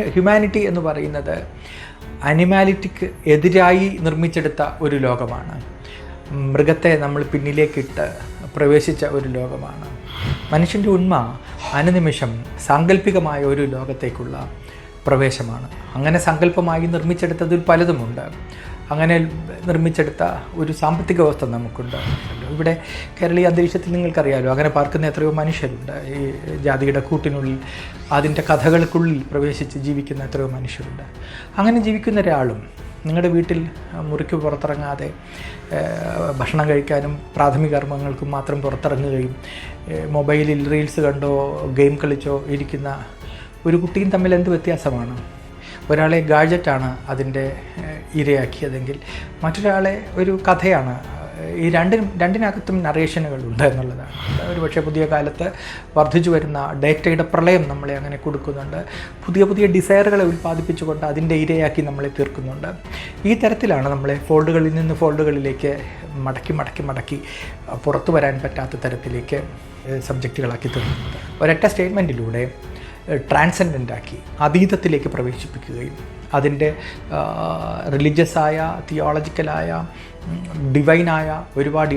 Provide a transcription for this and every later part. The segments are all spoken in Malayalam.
ഹ്യൂമാനിറ്റി എന്ന് പറയുന്നത് അനിമാലിറ്റിക്ക് എതിരായി നിർമ്മിച്ചെടുത്ത ഒരു ലോകമാണ്. മൃഗത്തെ നമ്മൾ പിന്നിലേക്കിട്ട് പ്രവേശിച്ച ഒരു ലോകമാണ്. മനുഷ്യന്റെ ഉണ്മ അനുനിമിഷം സാങ്കല്പികമായ ഒരു ലോകത്തേക്കുള്ള പ്രവേശമാണ്. അങ്ങനെ സങ്കല്പമായി നിർമ്മിച്ചെടുത്തതിൽ പലതുമുണ്ട്. അങ്ങനെ നിർമ്മിച്ചെടുത്ത ഒരു സാമ്പത്തിക വ്യവസ്ഥ നമുക്കുണ്ട്. ഇവിടെ കേരളീയ അന്തരീക്ഷത്തിൽ നിങ്ങൾക്കറിയാലോ അങ്ങനെ പാർക്കുന്ന എത്രയോ മനുഷ്യരുണ്ട്. ഈ ജാതിയുടെ കൂട്ടിനുള്ളിൽ അതിന്റെ കഥകൾക്കുള്ളിൽ പ്രവേശിച്ച് ജീവിക്കുന്ന എത്രയോ മനുഷ്യരുണ്ട്. അങ്ങനെ ജീവിക്കുന്ന ഒരാളും നിങ്ങളുടെ വീട്ടിൽ മുറിക്ക് പുറത്തിറങ്ങാതെ ഭക്ഷണം കഴിക്കാനും പ്രാഥമിക കർമ്മങ്ങൾക്കും മാത്രം പുറത്തിറങ്ങുകയും മൊബൈലിൽ റീൽസ് കണ്ടോ ഗെയിം കളിച്ചോ ഇരിക്കുന്ന ഒരു കുട്ടിയും തമ്മിൽ എന്ത് വ്യത്യാസമാണ്? ഒരാളെ ഗാഡ്ജറ്റാണ് അതിന്റെ ഇരയാക്കിയതെങ്കിൽ മറ്റൊരാളെ ഒരു കഥയാണ്. ഈ രണ്ടിനും രണ്ടിനകത്തും നറേഷനുകൾ ഉണ്ട് എന്നുള്ളതാണ്. ഒരു പക്ഷേ പുതിയ കാലത്ത് വർദ്ധിച്ചു വരുന്ന ഡേറ്റയുടെ പ്രളയം നമ്മളെ അങ്ങനെ കൊടുക്കുന്നുണ്ട്. പുതിയ പുതിയ ഡിസയറുകളെ ഉൽപ്പാദിപ്പിച്ചുകൊണ്ട് അതിന്റെ ഇരയാക്കി നമ്മളെ തീർക്കുന്നുണ്ട്. ഈ തരത്തിലാണ് നമ്മളെ ഫോൾഡുകളിൽ നിന്ന് ഫോൾഡുകളിലേക്ക് മടക്കി മടക്കി മടക്കി പുറത്തു വരാൻ പറ്റാത്ത തരത്തിലേക്ക് സബ്ജക്റ്റുകളാക്കി തീർക്കുന്നത്. ഒരൊറ്റ സ്റ്റേറ്റ്മെന്റിലൂടെ ട്രാൻസെൻഡന്റ് ആക്കി അതീതത്തിലേക്ക് പ്രവേശിപ്പിക്കുകയും അതിന്റെ റിലീജിയസായ തിയോളജിക്കലായ ഡിവൈനായ ഒരുപാട്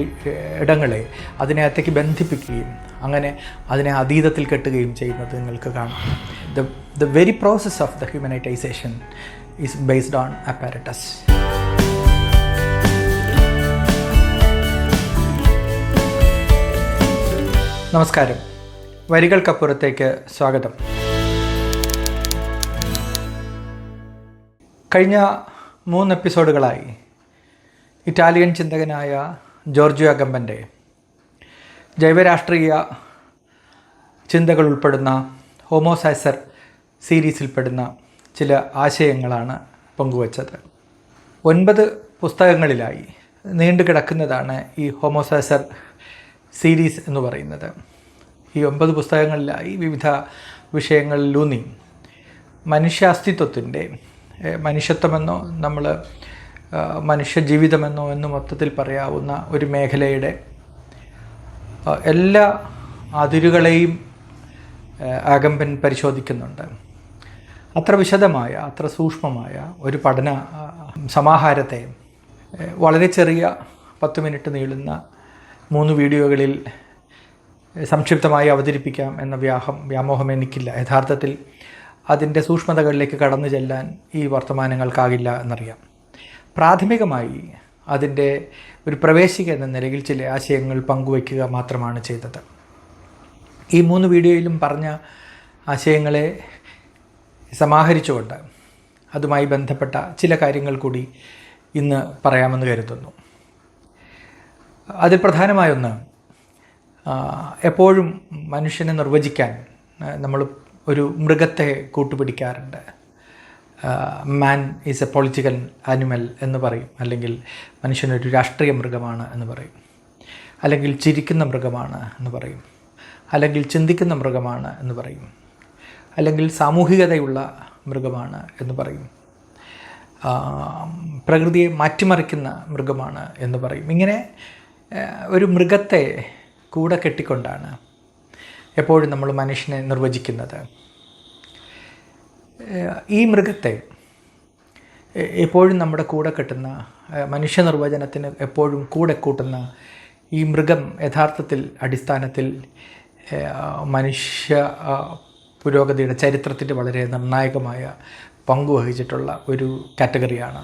ഇടങ്ങളെ അതിനെ അത്തേക്ക് ബന്ധിപ്പിക്കുകയും അങ്ങനെ അതിനെ അതീതത്തിൽ കെട്ടുകയും ചെയ്യുന്നത് നിങ്ങൾക്ക് കാണാം. The the very process of the humanitisation is based on apparatus നമസ്കാരം. വരികൾക്കപ്പുറത്തേക്ക് സ്വാഗതം. കഴിഞ്ഞ മൂന്ന് എപ്പിസോഡുകളായി ഇറ്റാലിയൻ ചിന്തകനായ ജോർജിയോ അഗമ്പന്റെ ജൈവരാഷ്ട്രീയ ചിന്തകൾ ഉൾപ്പെടുന്ന ഹോമോസൈസർ സീരീസിൽപ്പെടുന്ന ചില ആശയങ്ങളാണ് പങ്കുവച്ചത്. ഒൻപത് പുസ്തകങ്ങളിലായി നീണ്ടു കിടക്കുന്നതാണ് ഈ ഹോമോസൈസർ സീരീസ് എന്ന് പറയുന്നത്. ഈ ഒമ്പത് പുസ്തകങ്ങളിലായി വിവിധ വിഷയങ്ങളിലൂന്നി മനുഷ്യാസ്തിത്വത്തിന്റെ മനുഷ്യത്വമെന്നോ നമ്മൾ മനുഷ്യജീവിതമെന്നോ എന്ന് മൊത്തത്തിൽ പറയാവുന്ന ഒരു മേഖലയുടെ എല്ലാ അതിരുകളെയും ആകമ്പൻ പരിശോധിക്കുന്നുണ്ട്. അത്ര വിശദമായ അത്ര സൂക്ഷ്മമായ ഒരു പഠന സമാഹാരത്തെ വളരെ ചെറിയ പത്ത് മിനിറ്റ് നീളുന്ന മൂന്ന് വീഡിയോകളിൽ സംക്ഷിപ്തമായി അവതരിപ്പിക്കാം എന്ന വ്യാഹം വ്യാമോഹം എനിക്കില്ല. യഥാർത്ഥത്തിൽ അതിന്റെ സൂക്ഷ്മതകളിലേക്ക് കടന്നു ചെല്ലാൻ ഈ വർത്തമാനങ്ങൾക്കാകില്ല എന്നറിയാം. പ്രാഥമികമായി അതിന്റെ ഒരു പ്രവേശിക എന്ന നിലയിൽ ചില ആശയങ്ങൾ പങ്കുവയ്ക്കുക മാത്രമാണ് ചെയ്തത്. ഈ മൂന്ന് വീഡിയോയിലും പറഞ്ഞ ആശയങ്ങളെ സമാഹരിച്ചുകൊണ്ട് അതുമായി ബന്ധപ്പെട്ട ചില കാര്യങ്ങൾ കൂടി ഇന്ന് പറയാമെന്ന് കരുതുന്നു. അതിൽ പ്രധാനമായൊന്ന് എപ്പോഴും മനുഷ്യനെ നിർവചിക്കാൻ നമ്മൾ ഒരു മൃഗത്തെ കൂട്ടുപിടിക്കാറുണ്ട്. Man is a political animal എന്ന് പറയും. അല്ലെങ്കിൽ മനുഷ്യനൊരു രാഷ്ട്രീയ മൃഗമാണ് എന്ന് പറയും. അല്ലെങ്കിൽ ചിരിക്കുന്ന മൃഗമാണ് എന്ന് പറയും. അല്ലെങ്കിൽ ചിന്തിക്കുന്ന മൃഗമാണ് എന്ന് പറയും. അല്ലെങ്കിൽ സാമൂഹികതയുള്ള മൃഗമാണ് എന്ന് പറയും. പ്രകൃതിയെ മാറ്റിമറിക്കുന്ന മൃഗമാണ് എന്ന് പറയും. ഇങ്ങനെ ഒരു മൃഗത്തെ കൂടെ കെട്ടിക്കൊണ്ടാണ് എപ്പോഴും നമ്മൾ മനുഷ്യനെ നിർവചിക്കുന്നത്. ഈ മൃഗത്തെ എപ്പോഴും നമ്മുടെ കൂടെ കെട്ടുന്ന മനുഷ്യ നിർവചനത്തിന് എപ്പോഴും കൂടെ കൂട്ടുന്ന ഈ മൃഗം യഥാർത്ഥത്തിൽ അടിസ്ഥാനത്തിൽ മനുഷ്യ പുരോഗതിയുടെ ചരിത്രത്തിന്റെ വളരെ നിർണായകമായ പങ്ക് വഹിച്ചിട്ടുള്ള ഒരു കാറ്റഗറിയാണ്.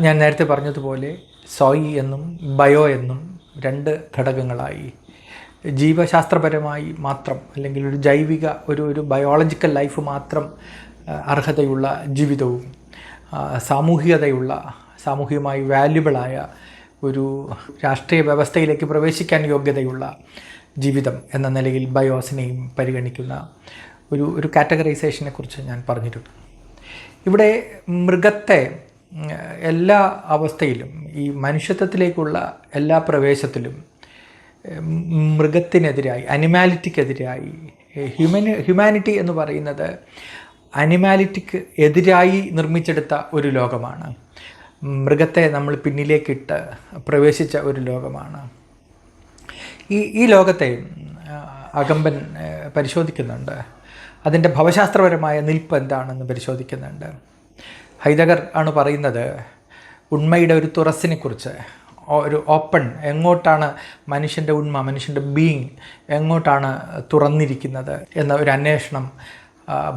ഞാൻ നേരത്തെ പറഞ്ഞതുപോലെ സോയി എന്നും ബയോ എന്നും രണ്ട് ഘടകങ്ങളായി ജീവശാസ്ത്രപരമായി മാത്രം അല്ലെങ്കിൽ ഒരു ജൈവിക ഒരു ഒരു ബയോളജിക്കൽ ലൈഫ് മാത്രം അർഹതയുള്ള ജീവിതവും സാമൂഹികതയുള്ള സാമൂഹികമായി വാല്യുബിളായ ഒരു രാഷ്ട്രീയ വ്യവസ്ഥയിലേക്ക് പ്രവേശിക്കാൻ യോഗ്യതയുള്ള ജീവിതം എന്ന നിലയിൽ ബയോസിനെയും പരിഗണിക്കുന്ന ഒരു ഒരു കാറ്റഗറൈസേഷനെ കുറിച്ച് ഞാൻ പറഞ്ഞിരുന്നു ഇവിടെ മൃഗത്തെ എല്ലാ അവസ്ഥയിലും ഈ മനുഷ്യത്വത്തിലേക്കുള്ള എല്ലാ പ്രവേശത്തിലും മൃഗത്തിനെതിരായി അനിമാലിറ്റിക്കെതിരായി. ഹ്യൂമന് ഹ്യൂമാനിറ്റി എന്ന് പറയുന്നത് അനിമാലിറ്റിക്ക് എതിരായി നിർമ്മിച്ചെടുത്ത ഒരു ലോകമാണ്. മൃഗത്തെ നമ്മൾ പിന്നിലേക്കിട്ട് പ്രവേശിച്ച ഒരു ലോകമാണ്. ഈ ഈ ലോകത്തെ അകമ്പൻ പരിശോധിക്കുന്നുണ്ട്. അതിന്റെ ഭവശാസ്ത്രപരമായ നിൽപ്പ് എന്താണെന്ന് പരിശോധിക്കുന്നുണ്ട്. ഹൈദഗർ ആണ് പറയുന്നത് ഉണ്മയുടെ ഒരു തുറസിനെക്കുറിച്ച് ഒരു ഓപ്പൺ എങ്ങോട്ടാണ് മനുഷ്യന്റെ ഉണ്മ മനുഷ്യന്റെ ബീയിങ് എങ്ങോട്ടാണ് തുറന്നിരിക്കുന്നത് എന്ന ഒരു അന്വേഷണം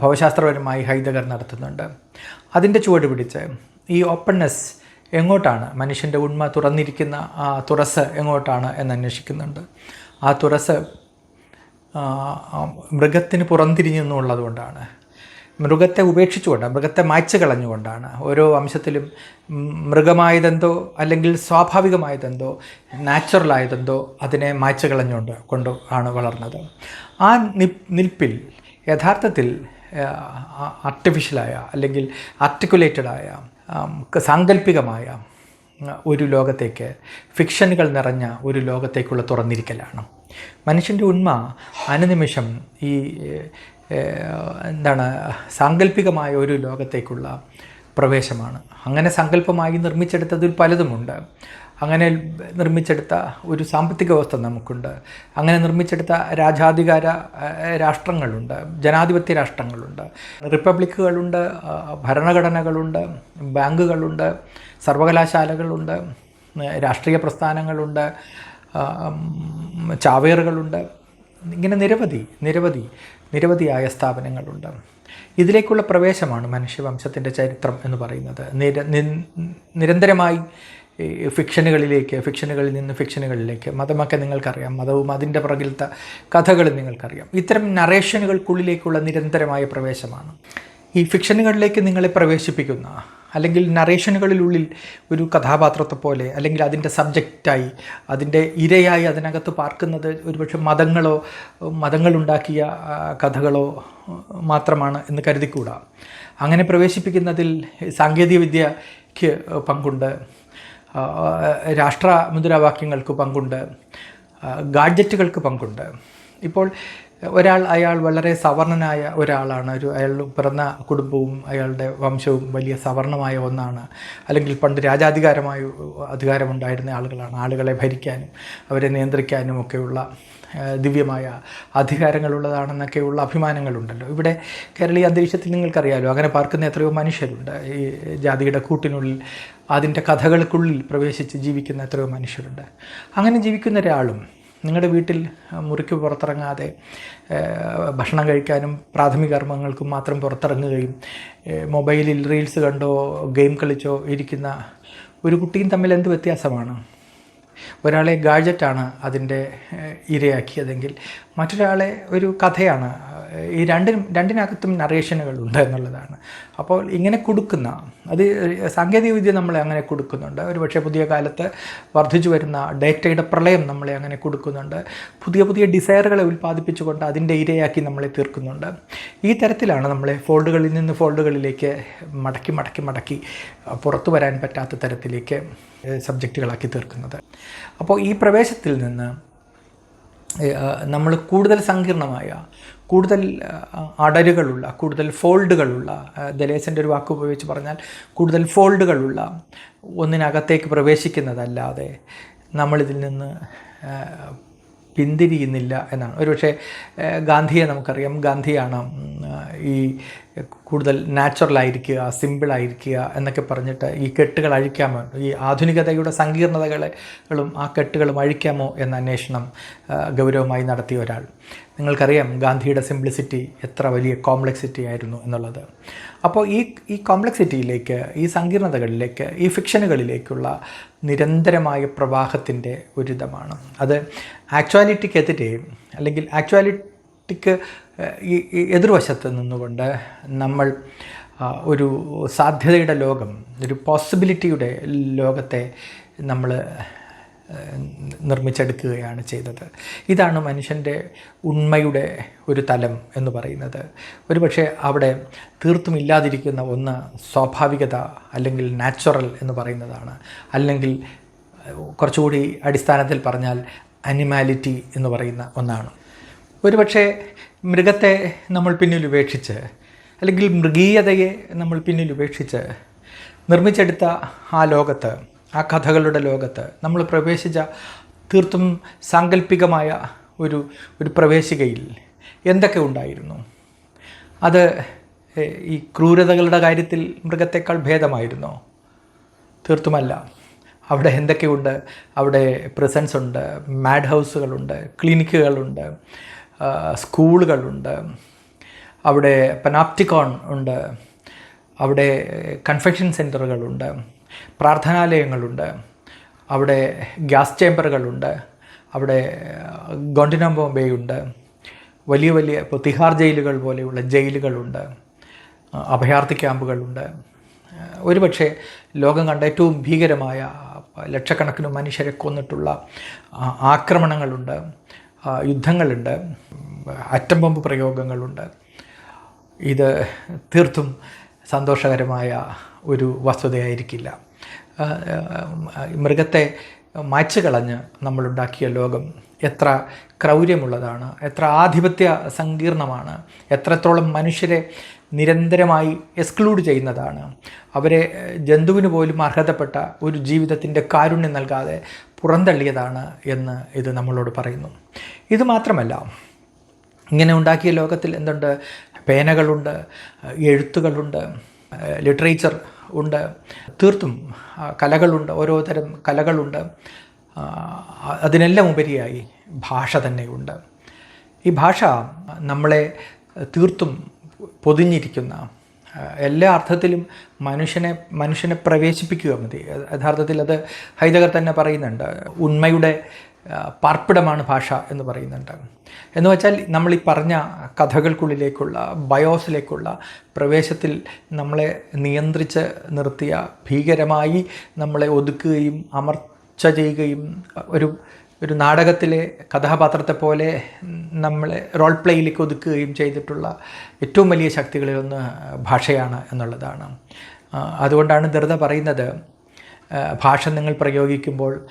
ഭവശാസ്ത്രപരമായി ഹൈദഗർ നടത്തുന്നുണ്ട്. അതിന്റെ ചുവട് പിടിച്ച് ഈ ഓപ്പൺനെസ് എങ്ങോട്ടാണ് മനുഷ്യന്റെ ഉണ്മ തുറന്നിരിക്കുന്ന ആ തുറസ് എങ്ങോട്ടാണ് എന്ന് അന്വേഷിക്കുന്നുണ്ട്. ആ തുറസ് മൃഗത്തിന് പുറംതിരിഞ്ഞു എന്നുള്ളത് കൊണ്ടാണ് മൃഗത്തെ ഉപേക്ഷിച്ചുകൊണ്ടാണ് മൃഗത്തെ മായ്ച്ചു കളഞ്ഞുകൊണ്ടാണ് ഓരോ അംശത്തിലും മൃഗമായതെന്തോ അല്ലെങ്കിൽ സ്വാഭാവികമായതെന്തോ നാച്ചുറലായതെന്തോ അതിനെ മായ്ച്ചു കളഞ്ഞുകൊണ്ട് കൊണ്ട് ആണ് വളർന്നത്. ആ നിൽപ്പിൽ യഥാർത്ഥത്തിൽ ആർട്ടിഫിഷ്യലായ അല്ലെങ്കിൽ ആർട്ടിക്കുലേറ്റഡായ സാങ്കല്പികമായ ഒരു ലോകത്തേക്ക് ഫിക്ഷനുകൾ നിറഞ്ഞ ഒരു ലോകത്തേക്കുള്ള തുറന്നിരിക്കലാണ്. മനുഷ്യന്റെ ഉണ്മ അനുനിമിഷം ഈ എന്താണ് സാങ്കല്പികമായ ഒരു ലോകത്തേക്കുള്ള പ്രവേശമാണ്. അങ്ങനെ സങ്കല്പമായി നിർമ്മിച്ചെടുത്തതിൽ പലതുമുണ്ട്. അങ്ങനെ നിർമ്മിച്ചെടുത്ത ഒരു സാമ്പത്തിക വ്യവസ്ഥ നമുക്കുണ്ട്. അങ്ങനെ നിർമ്മിച്ചെടുത്ത രാജാധികാര രാഷ്ട്രങ്ങളുണ്ട്. ജനാധിപത്യ രാഷ്ട്രങ്ങളുണ്ട്. റിപ്പബ്ലിക്കുകളുണ്ട് ഭരണഘടനകളുണ്ട് ബാങ്കുകളുണ്ട് സർവകലാശാലകളുണ്ട് രാഷ്ട്രീയ പ്രസ്ഥാനങ്ങളുണ്ട് ചാവേറുകളുണ്ട്. ഇങ്ങനെ നിരവധി നിരവധി നിരവധിയായ സ്ഥാപനങ്ങളുണ്ട്. ഇതിലേക്കുള്ള പ്രവേശമാണ് മനുഷ്യവംശത്തിന്റെ ചരിത്രം എന്ന് പറയുന്നത്. നിര നിരന്തരമായി ഫിക്ഷനുകളിലേക്ക് ഫിക്ഷനുകളിൽ നിന്ന് ഫിക്ഷനുകളിലേക്ക് മതമൊക്കെ നിങ്ങൾക്കറിയാം മതവും അതിന്റെ പുറകിലത്തെ കഥകളും നിങ്ങൾക്കറിയാം. ഇത്തരം നറേഷനുകൾക്കുള്ളിലേക്കുള്ള നിരന്തരമായ പ്രവേശമാണ്. ഈ ഫിക്ഷനുകളിലേക്ക് നിങ്ങളെ പ്രവേശിപ്പിക്കുന്ന അല്ലെങ്കിൽ നറേഷനുകളിലുള്ളിൽ ഒരു കഥാപാത്രത്തെ പോലെ അല്ലെങ്കിൽ അതിന്റെ സബ്ജക്റ്റായി അതിന്റെ ഇരയായി അതിനകത്ത് പാർക്കുന്നത് ഒരുപക്ഷെ മതങ്ങളോ മതങ്ങളുണ്ടാക്കിയ കഥകളോ മാത്രമാണ് എന്ന് കരുതിക്കൂടാ. അങ്ങനെ പ്രവേശിപ്പിക്കുന്നതിൽ സാങ്കേതികവിദ്യയ്ക്ക് പങ്കുണ്ട്. രാഷ്ട്ര മുദ്രാവാക്യങ്ങൾക്ക് പങ്കുണ്ട്. ഗാഡ്ജറ്റുകൾക്ക് പങ്കുണ്ട്. ഇപ്പോൾ ഒരാൾ അയാൾ വളരെ സവർണനായ ഒരാളാണ്. ഒരു അയാൾ പിറന്ന കുടുംബവും അയാളുടെ വംശവും വലിയ സവർണമായ ഒന്നാണ്. അല്ലെങ്കിൽ പണ്ട് രാജാധികാരമായ അധികാരമുണ്ടായിരുന്ന ആളുകളാണ്. ആളുകളെ ഭരിക്കാനും അവരെ നിയന്ത്രിക്കാനും ഒക്കെയുള്ള ദിവ്യമായ അധികാരങ്ങളുള്ളതാണെന്നൊക്കെയുള്ള അഭിമാനങ്ങളുണ്ടല്ലോ. ഇവിടെ കേരളീയ അന്തരീക്ഷത്തിൽ നിങ്ങൾക്കറിയാലോ അങ്ങനെ പാർക്കുന്ന എത്രയോ മനുഷ്യരുണ്ട്. ഈ ജാതിയുടെ കൂട്ടിനുള്ളിൽ അതിന്റെ കഥകൾക്കുള്ളിൽ പ്രവേശിച്ച് ജീവിക്കുന്ന എത്രയോ മനുഷ്യരുണ്ട്. അങ്ങനെ ജീവിക്കുന്ന ഒരാളും നിങ്ങളുടെ വീട്ടിൽ മുറിക്ക് പുറത്തിറങ്ങാതെ ഭക്ഷണം കഴിക്കാനും പ്രാഥമിക കർമ്മങ്ങൾക്കും മാത്രം പുറത്തിറങ്ങുകയും മൊബൈലിൽ റീൽസ് കണ്ടോ ഗെയിം കളിച്ചോ ഇരിക്കുന്ന ഒരു കുട്ടിയും തമ്മിൽ എന്ത് വ്യത്യാസമാണ്? ഒരാളെ ഗാഡ്ജറ്റാണ് അതിന്റെ ഇരയാക്കിയതെങ്കിൽ മറ്റൊരാളെ ഒരു കഥയാണ്. ഈ രണ്ടിനും രണ്ടിനകത്തും നറേഷനുകൾ ഉണ്ട് എന്നുള്ളതാണ്. അപ്പോൾ ഇങ്ങനെ കൊടുക്കുന്ന അത് സാങ്കേതികവിദ്യ നമ്മളെ അങ്ങനെ കൊടുക്കുന്നുണ്ട്. ഒരുപക്ഷെ പുതിയ കാലത്ത് വർദ്ധിച്ചു വരുന്ന ഡേറ്റയുടെ പ്രളയം നമ്മളെ അങ്ങനെ കൊടുക്കുന്നുണ്ട്. പുതിയ പുതിയ ഡിസയറുകളെ ഉൽപ്പാദിപ്പിച്ചുകൊണ്ട് അതിന്റെ ഇരയാക്കി നമ്മളെ തീർക്കുന്നുണ്ട്. ഈ തരത്തിലാണ് നമ്മളെ ഫോൾഡുകളിൽ നിന്ന് ഫോൾഡുകളിലേക്ക് മടക്കി മടക്കി മടക്കി പുറത്തു വരാൻ പറ്റാത്ത തരത്തിലേക്ക് സബ്ജക്റ്റുകളാക്കി തീർക്കുന്നത്. അപ്പോൾ ഈ പ്രവേശത്തിൽ നിന്ന് നമ്മൾ കൂടുതൽ സങ്കീർണമായ കൂടുതൽ അടരുകളുള്ള കൂടുതൽ ഫോൾഡുകളുള്ള ദലേശന്റെ ഒരു വാക്ക് ഉപയോഗിച്ച് പറഞ്ഞാൽ കൂടുതൽ ഫോൾഡുകളുള്ള ഒന്നിനകത്തേക്ക് പ്രവേശിക്കുന്നതല്ലാതെ നമ്മളിതിൽ നിന്ന് പിന്തിരിയുന്നില്ല എന്നാണ്. ഒരുപക്ഷെ ഗാന്ധിയെ നമുക്കറിയാം. ഗാന്ധിയാണ് ഈ കൂടുതൽ നാച്ചുറലായിരിക്കുക സിമ്പിളായിരിക്കുക എന്നൊക്കെ പറഞ്ഞിട്ട് ഈ കെട്ടുകൾ അഴിക്കാമോ? ഈ ആധുനികതയുടെ സങ്കീർണതകളും ആ കെട്ടുകളും അഴിക്കാമോ എന്ന അന്വേഷണം ഗൗരവമായി നടത്തിയ ഒരാൾ. നിങ്ങൾക്കറിയാം ഗാന്ധിയുടെ സിംപ്ലിസിറ്റി എത്ര വലിയ കോംപ്ലക്സിറ്റി ആയിരുന്നു എന്നുള്ളത്. അപ്പോൾ ഈ ഈ കോംപ്ലക്സിറ്റിയിലേക്ക് ഈ സങ്കീർണതകളിലേക്ക് ഈ ഫിക്ഷനുകളിലേക്കുള്ള നിരന്തരമായ പ്രവാഹത്തിന്റെ ഒരിതമാണ് അത് ആക്ച്വാലിറ്റിക്കെതിരെ അല്ലെങ്കിൽ ആക്ച്വാലിറ്റിക്ക് ഈ എതിർവശത്ത് നിന്നുകൊണ്ട് നമ്മൾ ഒരു സാധ്യതയുടെ ലോകം ഒരു പോസിബിലിറ്റിയുടെ ലോകത്തെ നമ്മൾ നിർമ്മിച്ചെടുക്കുകയാണ് ചെയ്തത്. ഇതാണ് മനുഷ്യന്റെ ഉണ്മയുടെ ഒരു തലം എന്ന് പറയുന്നത്. ഒരുപക്ഷെ അവിടെ തീർത്തും ഇല്ലാതിരിക്കുന്ന ഒന്ന് സ്വാഭാവികത അല്ലെങ്കിൽ നാച്ചുറൽ എന്ന് പറയുന്നതാണ്. അല്ലെങ്കിൽ കുറച്ചുകൂടി അടിസ്ഥാനത്തിൽ പറഞ്ഞാൽ അനിമാലിറ്റി എന്ന് പറയുന്ന ഒന്നാണ്. ഒരുപക്ഷെ മൃഗത്തെ നമ്മൾ പിന്നിൽ ഉപേക്ഷിച്ച് അല്ലെങ്കിൽ മൃഗീയതയെ നമ്മൾ പിന്നിൽ ഉപേക്ഷിച്ച് നിർമ്മിച്ചെടുത്ത ആ ലോകത്ത് ആ കഥകളുടെ ലോകത്ത് നമ്മൾ പ്രവേശിച്ച തീർത്തും സാങ്കല്പികമായ ഒരു ഒരു പ്രവേശികയിൽ എന്തൊക്കെ ഉണ്ടായിരുന്നു? അത് ഈ ക്രൂരതകളുടെ കാര്യത്തിൽ മൃഗത്തെക്കാൾ ഭേദമായിരുന്നോ? തീർത്തുമല്ല. അവിടെ എന്തൊക്കെയുണ്ട്? അവിടെ പ്രസൻസ് ഉണ്ട് മാഡ് ഹൗസുകളുണ്ട് ക്ലിനിക്കുകളുണ്ട് സ്കൂളുകളുണ്ട്. അവിടെ പനാപ്റ്റിക്കോൺ ഉണ്ട്. അവിടെ കൺഫെക്ഷൻ സെന്ററുകളുണ്ട് പ്രാർത്ഥനാലയങ്ങളുണ്ട്. അവിടെ ഗ്യാസ് ചേമ്പറുകളുണ്ട് അവിടെ ഗോണ്ടിനാമ്പോ ബേ ഉണ്ട് വലിയ വലിയ ഇപ്പോൾ തിഹാർ ജയിലുകൾ പോലെയുള്ള ജയിലുകളുണ്ട്. അഭയാർത്ഥി ക്യാമ്പുകളുണ്ട്. ഒരുപക്ഷെ ലോകം കണ്ട ഏറ്റവും ഭീകരമായ ലക്ഷക്കണക്കിന് മനുഷ്യരെ കൊന്നിട്ടുള്ള ആക്രമണങ്ങളുണ്ട്. യുദ്ധങ്ങളുണ്ട് അറ്റം ബോംബ് പ്രയോഗങ്ങളുണ്ട്. ഇത് തീർത്തും സന്തോഷകരമായ ഒരു വസ്തുതയായിരിക്കില്ല. മൃഗത്തെ മാച്ചുകളഞ്ഞ് നമ്മളുണ്ടാക്കിയ ലോകം എത്ര ക്രൗര്യമുള്ളതാണ് എത്ര ആധിപത്യ സങ്കീർണമാണ് എത്രത്തോളം മനുഷ്യരെ നിരന്തരമായി എക്സ്ക്ലൂഡ് ചെയ്യുന്നതാണ്. അവരെ ജന്തുവിന് പോലും അർഹതപ്പെട്ട ഒരു ജീവിതത്തിന്റെ കാരുണ്യം നൽകാതെ പുറന്തള്ളിയതാണ് എന്ന് ഇത് നമ്മളോട് പറയുന്നു. ഇത് മാത്രമല്ല ഇങ്ങനെ ഉണ്ടാക്കിയ ലോകത്തിൽ എന്തുണ്ട്? പേനകളുണ്ട് എഴുത്തുകളുണ്ട് ലിറ്ററേച്ചർ ഉണ്ട് തീർത്തും കലകളുണ്ട് ഓരോ തരം കലകളുണ്ട്. അതിനെല്ലാം ഉപരിയായി ഭാഷ തന്നെയുണ്ട്. ഈ ഭാഷ നമ്മളെ തീർത്തും പൊതിഞ്ഞിരിക്കുന്ന എല്ലാ അർത്ഥത്തിലും മനുഷ്യനെ മനുഷ്യനെ പ്രവേശിപ്പിക്കുക മതി. യഥാർത്ഥത്തിൽ അത് ഹൈദഗർ തന്നെ പറയുന്നുണ്ട് ഉണ്മയുടെ പാർപ്പിടമാണ് ഭാഷ എന്ന് പറയുന്നുണ്ട്. എന്ന് വെച്ചാൽ നമ്മൾ ഈ പറഞ്ഞ കഥകൾക്കുള്ളിലേക്കുള്ള ബയോസിലേക്കുള്ള പ്രവേശത്തിൽ നമ്മളെ നിയന്ത്രിച്ച് നിർത്തിയ ഭീകരമായി നമ്മളെ ഒതുക്കുകയും അമർച്ച ചെയ്യുകയും ഒരു ഒരു നാടകത്തിലെ കഥാപാത്രത്തെ പോലെ നമ്മളെ റോൾ പ്ലേയിലേക്ക് ഒതുക്കുകയും ചെയ്തിട്ടുള്ള ഏറ്റവും വലിയ ശക്തികളിലൊന്ന് ഭാഷയാണ് എന്നുള്ളതാണ്. അതുകൊണ്ടാണ് ധൃത പറയുന്നത് ഭാഷ നിങ്ങൾ പ്രയോഗിക്കുമ്പോൾ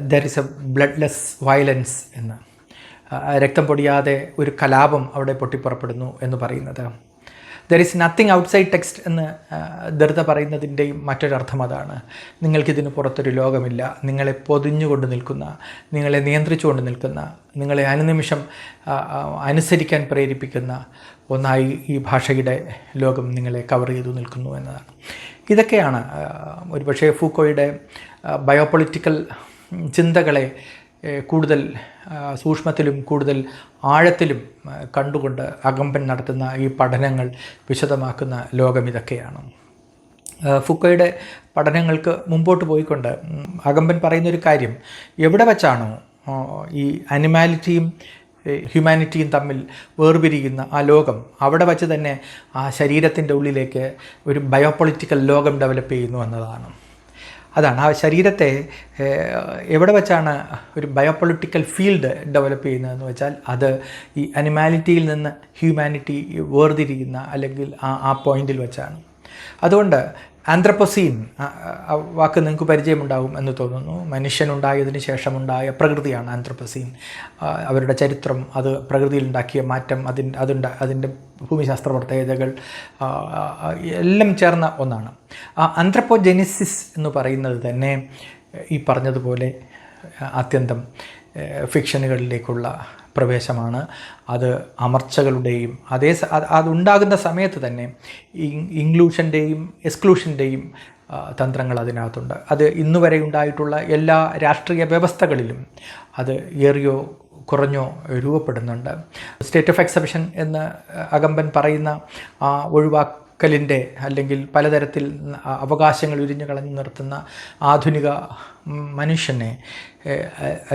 there is a bloodless violence എന്ന്. രക്തം പൊടിയാതെ ഒരു കലാപം അവിടെ പൊട്ടിപ്പുറപ്പെടുന്നു എന്ന് പറയുന്നത്. There is nothing outside text എന്ന് ധൃത പറയുന്നതിന്റെയും മറ്റൊരർത്ഥം അതാണ്. നിങ്ങൾക്കിതിന് പുറത്തൊരു ലോകമില്ല. നിങ്ങളെ പൊതിഞ്ഞുകൊണ്ട് നിൽക്കുന്ന നിങ്ങളെ നിയന്ത്രിച്ചുകൊണ്ട് നിൽക്കുന്ന നിങ്ങളെ അനുനിമിഷം അനുസരിക്കാൻ പ്രേരിപ്പിക്കുന്ന ഒന്നായി ഈ ഭാഷയുടെ ലോകം നിങ്ങളെ കവർ ചെയ്തു നിൽക്കുന്നു എന്നതാണ്. ഇതൊക്കെയാണ് ഒരുപക്ഷെ ഫൂക്കോയുടെ ബയോപൊളിറ്റിക്കൽ ചിന്തകളെ കൂടുതൽ സൂക്ഷ്മത്തിലും കൂടുതൽ ആഴത്തിലും കണ്ടുകൊണ്ട് അകമ്പൻ നടത്തുന്ന ഈ പഠനങ്ങൾ വിശദമാക്കുന്ന ലോകം ഇതൊക്കെയാണ്. ഫുക്കോയുടെ പഠനങ്ങൾക്ക് മുമ്പോട്ട് പോയിക്കൊണ്ട് അകമ്പൻ പറയുന്നൊരു കാര്യം എവിടെ വച്ചാണോ ഈ അനിമാലിറ്റിയും ഹ്യൂമാനിറ്റിയും തമ്മിൽ വേർപിരിയുന്ന ആ ലോകം അവിടെ വച്ച് തന്നെ ആ ശരീരത്തിന്റെ ഉള്ളിലേക്ക് ഒരു ബയോപൊളിറ്റിക്കൽ ലോകം ഡെവലപ്പ് ചെയ്യുന്നു എന്നതാണ്. അതാണ്. ആ ശരീരത്തെ എവിടെ വെച്ചാണ് ഒരു ബയോപൊളിറ്റിക്കൽ ഫീൽഡ് ഡെവലപ്പ് ചെയ്യുന്നതെന്ന് വെച്ചാൽ അത് ഈ അനിമാലിറ്റിയിൽ നിന്ന് ഹ്യൂമാനിറ്റി വേർതിരിയുന്ന അല്ലെങ്കിൽ ആ ആ പോയിന്റിൽ വെച്ചാണ്. അതുകൊണ്ട് ആന്ത്രപ്പസീൻ വാക്ക് നിങ്ങൾക്ക് പരിചയമുണ്ടാകും എന്ന് തോന്നുന്നു. മനുഷ്യനുണ്ടായതിനു ശേഷമുണ്ടായ പ്രകൃതിയാണ് ആന്ത്രപ്പസീൻ. അവരുടെ ചരിത്രം അത് പ്രകൃതിയിലുണ്ടാക്കിയ മാറ്റം അതിന്റെ അതുണ്ട അതിന്റെ ഭൂമിശാസ്ത്ര പ്രത്യേകതകൾ എല്ലാം ചേർന്ന ഒന്നാണ്. ആ ആന്ത്രപ്പോജെനിസിസ് എന്ന് പറയുന്നത് തന്നെ ഈ പറഞ്ഞതുപോലെ അത്യന്തം ഫിക്ഷനുകളിലേക്കുള്ള പ്രവേശമാണ്. അത് അമർച്ചകളുടെയും അതേ അത് അതുണ്ടാകുന്ന സമയത്ത് തന്നെ ഇൻക്ലൂഷന്റെയും എക്സ്ക്ലൂഷന്റെയും തന്ത്രങ്ങൾ അതിനകത്തുണ്ട്. അത് ഇന്ന് വരെ ഉണ്ടായിട്ടുള്ള എല്ലാ രാഷ്ട്രീയ വ്യവസ്ഥകളിലും അത് ഏറിയോ കുറഞ്ഞോ രൂപപ്പെടുന്നുണ്ട്. സ്റ്റേറ്റ് ഓഫ് എക്സെപ്ഷൻ എന്ന് അകമ്പൻ പറയുന്ന ആ ഒഴിവാക്കലിന്റെ അല്ലെങ്കിൽ പലതരത്തിൽ അവകാശങ്ങൾ ഉരിഞ്ഞു കളഞ്ഞു നിർത്തുന്ന ആധുനിക മനുഷ്യനെ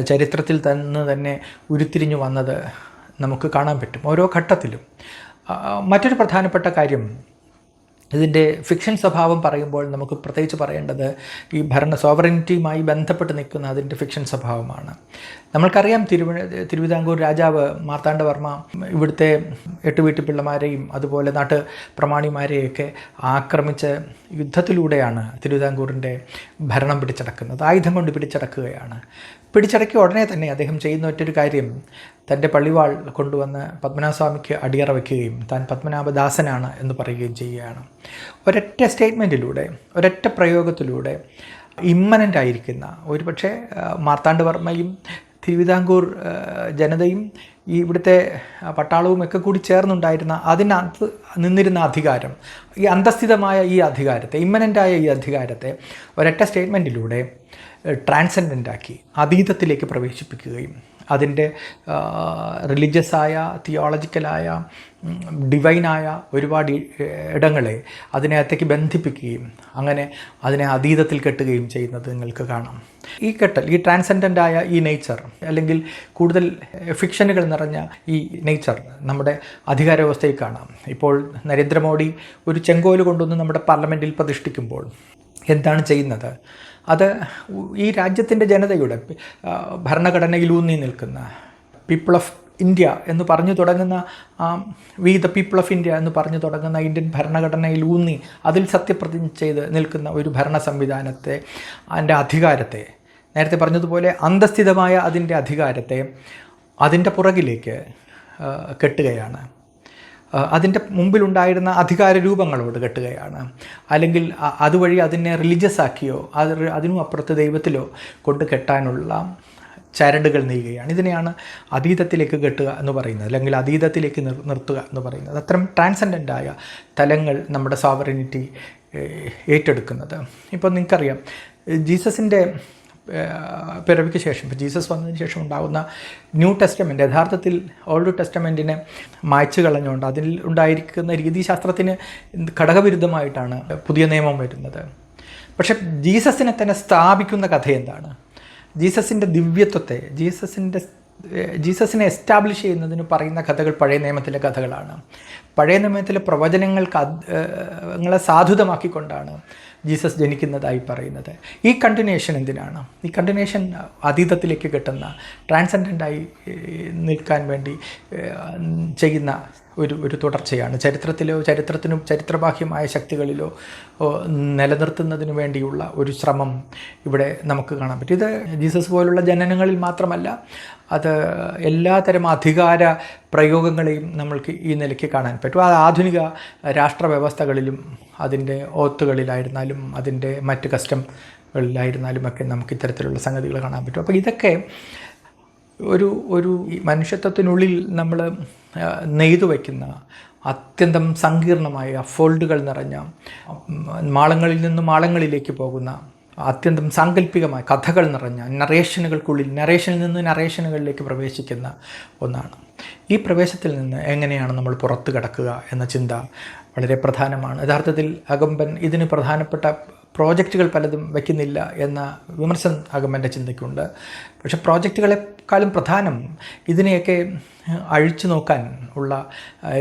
ചരിത്രത്തിൽ തന്നെ തന്നെ ഉരുത്തിരിഞ്ഞു വന്നത് നമുക്ക് കാണാൻ പറ്റും. ഓരോ ഘട്ടത്തിലും. മറ്റൊരു പ്രധാനപ്പെട്ട കാര്യം ഇതിന്റെ ഫിക്ഷൻ സ്വഭാവം പറയുമ്പോൾ നമുക്ക് പ്രത്യേകിച്ച് പറയേണ്ടത് ഈ ഭരണ സോവറിനിറ്റിയുമായി ബന്ധപ്പെട്ട് നിൽക്കുന്ന അതിന്റെ ഫിക്ഷൻ സ്വഭാവമാണ്. നമ്മൾക്കറിയാം തിരുവ തിരുവിതാംകൂർ രാജാവ് മാർത്താണ്ഡവർമ്മ ഇവിടുത്തെ എട്ട് വീട്ടുപിള്ളമാരെയും അതുപോലെ നാട്ട് പ്രമാണിമാരെയൊക്കെ ആക്രമിച്ച യുദ്ധത്തിലൂടെയാണ് തിരുവിതാംകൂറിന്റെ ഭരണം പിടിച്ചടക്കുന്നത്. ആയുധം കൊണ്ട് പിടിച്ചടക്കുകയാണ്. പിടിച്ചടക്കിയ ഉടനെ തന്നെ അദ്ദേഹം ചെയ്യുന്ന ഒറ്റൊരു കാര്യം തന്റെ പള്ളിവാൾ കൊണ്ടുവന്ന് പത്മനാഭസ്വാമിക്ക് അടിയറ വയ്ക്കുകയും താൻ പത്മനാഭദാസനാണ് എന്ന് പറയുകയും ചെയ്യുകയാണ്. ഒരൊറ്റ സ്റ്റേറ്റ്മെന്റിലൂടെ ഒരൊറ്റ പ്രയോഗത്തിലൂടെ ഇമ്മനന്റ് ആയിരിക്കുന്ന ഒരുപക്ഷെ മാർത്താണ്ഡവർമ്മയും തിരുവിതാംകൂർ ജനതയും ഈ ഇവിടുത്തെ പട്ടാളവും ഒക്കെ കൂടി ചേർന്നുണ്ടായിരുന്ന അതിനകത്ത് നിന്നിരുന്ന അധികാരം ഈ അന്തസ്ഥിതമായ ഈ അധികാരത്തെ ഇമ്മനന്റായ ഈ അധികാരത്തെ ഒരൊറ്റ സ്റ്റേറ്റ്മെന്റിലൂടെ ട്രാൻസെൻഡന്റാക്കി അതീതത്തിലേക്ക് പ്രവേശിപ്പിക്കുകയും അതിന്റെ റിലീജിയസായ തിയോളജിക്കലായ ഡിവൈനായ ഒരുപാട് ഇടങ്ങളെ അതിനെ അത്തേക്ക് ബന്ധിപ്പിക്കുകയും അങ്ങനെ അതിനെ അതീതത്തിൽ കെട്ടുകയും ചെയ്യുന്നത് നിങ്ങൾക്ക് കാണാം. ഈ കെട്ടൽ ഈ ട്രാൻസെൻഡന്റായ ഈ നേച്ചർ അല്ലെങ്കിൽ കൂടുതൽ ഫിക്ഷനുകൾ നിറഞ്ഞ ഈ നേച്ചർ നമ്മുടെ അധികാര വ്യവസ്ഥയിൽ കാണാം. ഇപ്പോൾ നരേന്ദ്രമോദി ഒരു ചെങ്കോൽ കൊണ്ടുവന്ന് നമ്മുടെ പാർലമെന്റിൽ പ്രതിഷ്ഠിക്കുമ്പോൾ എന്താണ് ചെയ്യുന്നത്? അത് ഈ രാജ്യത്തിന്റെ ജനതയുടെ ഭരണഘടനയിലൂന്നി നിൽക്കുന്ന പീപ്പിൾ ഓഫ് ഇന്ത്യ എന്ന് പറഞ്ഞു തുടങ്ങുന്ന we the people of India എന്ന് പറഞ്ഞു തുടങ്ങുന്ന ഇന്ത്യൻ ഭരണഘടനയിൽ ഊന്നി അതിൽ സത്യപ്രതിജ്ഞ ചെയ്ത് നിൽക്കുന്ന ഒരു ഭരണ സംവിധാനത്തെ അതിന്റെ അധികാരത്തെ നേരത്തെ പറഞ്ഞതുപോലെ അന്തസ്ഥിതമായ അതിന്റെ അധികാരത്തെ അതിന്റെ പുറകിലേക്ക് കെട്ടുകയാണ്. അതിന്റെ മുമ്പിലുണ്ടായിരുന്ന അധികാര രൂപങ്ങളോട് കെട്ടുകയാണ്. അല്ലെങ്കിൽ അതുവഴി അതിനെ റിലീജിയസ് ആക്കിയോ അത് അതിനും അപ്പുറത്ത് ദൈവത്തിലോ കൊണ്ട് കെട്ടാനുള്ള ചരടുകൾ നീങ്ങുകയാണ് ഇതിനെയാണ് അതീതത്തിലേക്ക് കെട്ടുക എന്ന് പറയുന്നത്. അല്ലെങ്കിൽ അതീതത്തിലേക്ക് നിർ നിർത്തുക എന്ന് പറയുന്നത്. അത്തരം ട്രാൻസെൻഡന്റായ തലങ്ങൾ നമ്മുടെ സോവറിനിറ്റി ഏറ്റെടുക്കുന്നത്. ഇപ്പോൾ നിങ്ങൾക്കറിയാം ജീസസിന്റെ പിറവിക്ക് ശേഷം ഇപ്പോൾ ജീസസ് വന്നതിന് ശേഷം ഉണ്ടാകുന്ന ന്യൂ ടെസ്റ്റമെന്റ് യഥാർത്ഥത്തിൽ ഓൾഡ് ടെസ്റ്റമെന്റിനെ മായ്ച്ചു കളഞ്ഞുകൊണ്ട് അതിൽ ഉണ്ടായിരിക്കുന്ന രീതിശാസ്ത്രത്തിന് ഘടകവിരുദ്ധമായിട്ടാണ് പുതിയ നിയമം വരുന്നത്. പക്ഷേ ജീസസിനെ തന്നെ സ്ഥാപിക്കുന്ന കഥ എന്താണ്? ജീസസിന്റെ ദിവ്യത്വത്തെ ജീസസിന്റെ ജീസസിനെ എസ്റ്റാബ്ലിഷ് ചെയ്യുന്നതിന് പറയുന്ന കഥകൾ പഴയ നിയമത്തിലെ കഥകളാണ്. പഴയ നിയമത്തിലെ പ്രവചനങ്ങൾക്ക് ങ്ങളെ സാധുതമാക്കിക്കൊണ്ടാണ് ജീസസ് ജനിക്കുന്നതായി പറയുന്നത്. ഈ കണ്ടിന്യൂഷൻ എന്തിനാണ്? ഈ കണ്ടിന്യൂഷൻ അതീതത്തിലേക്ക് കിട്ടുന്ന ട്രാൻസെൻഡന്റായി നിൽക്കാൻ വേണ്ടി ചെയ്യുന്ന ഒരു ഒരു തുടർച്ചയാണ്. ചരിത്രത്തിലോ ചരിത്രത്തിനും ചരിത്രബാഹ്യമായ ശക്തികളിലോ നിലനിർത്തുന്നതിനു വേണ്ടിയുള്ള ഒരു ശ്രമം ഇവിടെ നമുക്ക് കാണാൻ പറ്റും. ഇത് ജീസസ് പോലുള്ള ജനനങ്ങളിൽ മാത്രമല്ല അത് എല്ലാതരം അധികാര പ്രയോഗങ്ങളെയും നമ്മൾക്ക് ഈ നിലയ്ക്ക് കാണാൻ പറ്റും. അത് ആധുനിക രാഷ്ട്ര വ്യവസ്ഥകളിലും അതിന്റെ ഓത്തുകളിലായിരുന്നാലും അതിന്റെ മറ്റ് കസ്റ്റംകളിലായിരുന്നാലും ഒക്കെ നമുക്ക് ഇത്തരത്തിലുള്ള സംഗതികൾ കാണാൻ പറ്റും. അപ്പോൾ ഇതൊക്കെ ഒരു ഒരു മനുഷ്യത്വത്തിനുള്ളിൽ നമ്മൾ നെയ്തു വയ്ക്കുന്ന അത്യന്തം സങ്കീർണമായ ഫോൾഡുകൾ നിറഞ്ഞ മാളങ്ങളിൽ നിന്നും മാളങ്ങളിലേക്ക് പോകുന്ന അത്യന്തം സാങ്കല്പികമായ കഥകൾ നിറഞ്ഞ നറേഷനുകൾക്കുള്ളിൽ നറേഷനിൽ നിന്ന് നറേഷനുകളിലേക്ക് പ്രവേശിക്കുന്ന ഒന്നാണ്. ഈ പ്രവേശത്തിൽ നിന്ന് എങ്ങനെയാണ് നമ്മൾ പുറത്തു കിടക്കുക എന്ന ചിന്ത വളരെ പ്രധാനമാണ്. യഥാർത്ഥത്തിൽ അകമ്പൻ ഇതിന് പ്രധാനപ്പെട്ട പ്രോജക്റ്റുകൾ പലതും വയ്ക്കുന്നില്ല എന്ന വിമർശനം അകമ്പന്റെ ചിന്തയ്ക്കുണ്ട്. പക്ഷെ പ്രോജക്റ്റുകളെക്കാളും പ്രധാനം ഇതിനെയൊക്കെ അഴിച്ചു നോക്കാൻ ഉള്ള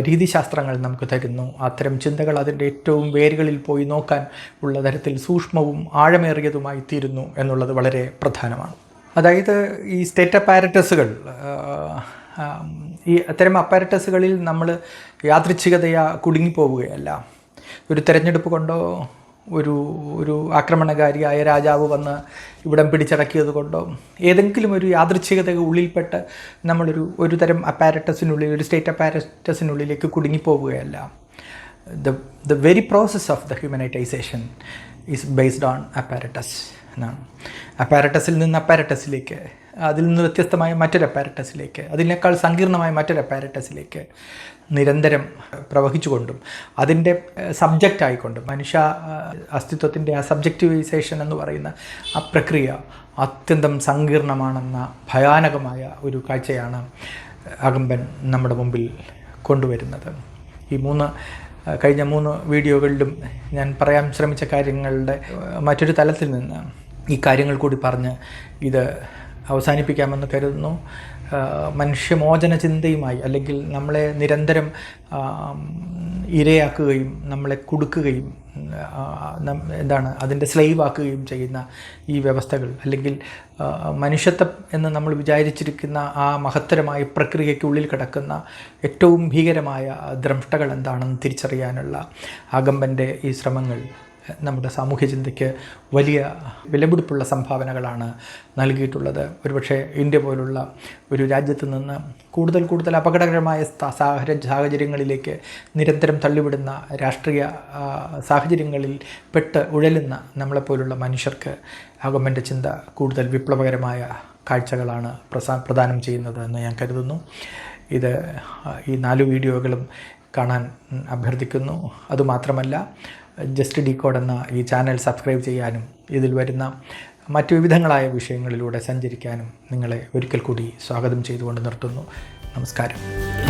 രീതിശാസ്ത്രങ്ങൾ നമുക്ക് തരുന്നു. അത്തരം ചിന്തകൾ അതിന്റെ ഏറ്റവും വേരുകളിൽ പോയി നോക്കാൻ ഉള്ള തരത്തിൽ സൂക്ഷ്മവും ആഴമേറിയതുമായി തീരുന്നു എന്നുള്ളത് വളരെ പ്രധാനമാണ്. അതായത് ഈ സ്റ്റേറ്റ് അപ്പാരറ്റസുകൾ ഈ അത്തരം അപ്പാരറ്റസുകളിൽ നമ്മൾ യാദൃച്ഛികതയാ കുടുങ്ങിപ്പോവുകയല്ല. ഒരു തിരഞ്ഞെടുപ്പ് കൊണ്ടോ ഒരു ഒരു ആക്രമണകാരിയായ രാജാവ് വന്ന് ഇവിടം പിടിച്ചടക്കിയത് കൊണ്ടോ? ഏതെങ്കിലും ഒരു യാദൃച്ഛികത ഉള്ളിൽപ്പെട്ട് നമ്മളൊരു ഒരു തരം അപ്പാരറ്റസിനുള്ളിൽ ഒരു സ്റ്റേറ്റ് അപ്പാരറ്റസിനുള്ളിലേക്ക് കുടുങ്ങിപ്പോവുകയല്ല. The the very process of the humanisation is based on apparatus എന്നാണ്. അപ്പാരറ്റസിൽ നിന്ന് അപ്പാരറ്റസിലേക്ക് അതിൽ നിന്ന് വ്യത്യസ്തമായ മറ്റൊരു അപ്പാരറ്റസിലേക്ക് അതിനേക്കാൾ സങ്കീർണമായ മറ്റൊരു അപ്പാരറ്റസിലേക്ക് നിരന്തരം പ്രവഹിച്ചുകൊണ്ടും അതിന്റെ സബ്ജക്റ്റ് ആയിക്കൊണ്ടും മനുഷ്യ അസ്തിത്വത്തിന്റെ ആ സബ്ജക്റ്റിവൈസേഷൻ എന്ന് പറയുന്ന ആ പ്രക്രിയ അത്യന്തം സങ്കീർണമാണെന്ന ഭയാനകമായ ഒരു കാഴ്ചയാണ് അകമ്പൻ നമ്മുടെ മുമ്പിൽ കൊണ്ടുവരുന്നത്. ഈ മൂന്ന് കഴിഞ്ഞ മൂന്ന് വീഡിയോകളിലും ഞാൻ പറയാൻ ശ്രമിച്ച കാര്യങ്ങളുടെ മറ്റൊരു തലത്തിൽ നിന്ന് ഈ കാര്യങ്ങൾ കൂടി പറഞ്ഞ് ഇത് അവസാനിപ്പിക്കാമെന്ന് കരുതുന്നു. മനുഷ്യമോചന ചിന്തയുമായി അല്ലെങ്കിൽ നമ്മളെ നിരന്തരം ഇരയാക്കുകയും നമ്മളെ കൊടുക്കുകയും എന്താണ് അതിന്റെ സ്ലൈവ് ആക്കുകയും ചെയ്യുന്ന ഈ വ്യവസ്ഥകൾ അല്ലെങ്കിൽ മനുഷ്യത്വം എന്ന് നമ്മൾ വിചാരിച്ചിരിക്കുന്ന ആ മഹത്തരമായ പ്രക്രിയയ്ക്കുള്ളിൽ കിടക്കുന്ന ഏറ്റവും ഭീകരമായ ദ്രംഷ്ടകൾ എന്താണെന്ന് തിരിച്ചറിയാനുള്ള ആകമ്പന്റെ ഈ ശ്രമങ്ങൾ നമ്മുടെ സാമൂഹ്യ ചിന്തയ്ക്ക് വലിയ വിലപിടിപ്പുള്ള സംഭാവനകളാണ് നൽകിയിട്ടുള്ളത്. ഒരുപക്ഷെ ഇന്ത്യ പോലുള്ള ഒരു രാജ്യത്ത് നിന്ന് കൂടുതൽ കൂടുതൽ അപകടകരമായ സാഹചര്യ സാഹചര്യങ്ങളിലേക്ക് നിരന്തരം തള്ളിവിടുന്ന രാഷ്ട്രീയ സാഹചര്യങ്ങളിൽ പെട്ട് ഉഴലുന്ന നമ്മളെപ്പോലുള്ള മനുഷ്യർക്ക് ഗവൺമെന്റ് ചിന്ത കൂടുതൽ വിപ്ലവകരമായ കാഴ്ചകളാണ് പ്രസാ പ്രദാനം ചെയ്യുന്നത് എന്ന് ഞാൻ കരുതുന്നു. ഇത് ഈ നാല് വീഡിയോകളും കാണാൻ അഭ്യർത്ഥിക്കുന്നു. അതുമാത്രമല്ല ജസ്റ്റ് ഡീകോഡ് എന്ന ഈ ചാനൽ സബ്സ്ക്രൈബ് ചെയ്യാനും ഇതിൽ വരുന്ന മറ്റു വിവിധങ്ങളായ വിഷയങ്ങളിലൂടെ സഞ്ചരിക്കാനും നിങ്ങളെ ഒരിക്കൽ കൂടി സ്വാഗതം ചെയ്തുകൊണ്ട് നിർത്തുന്നു. നമസ്കാരം.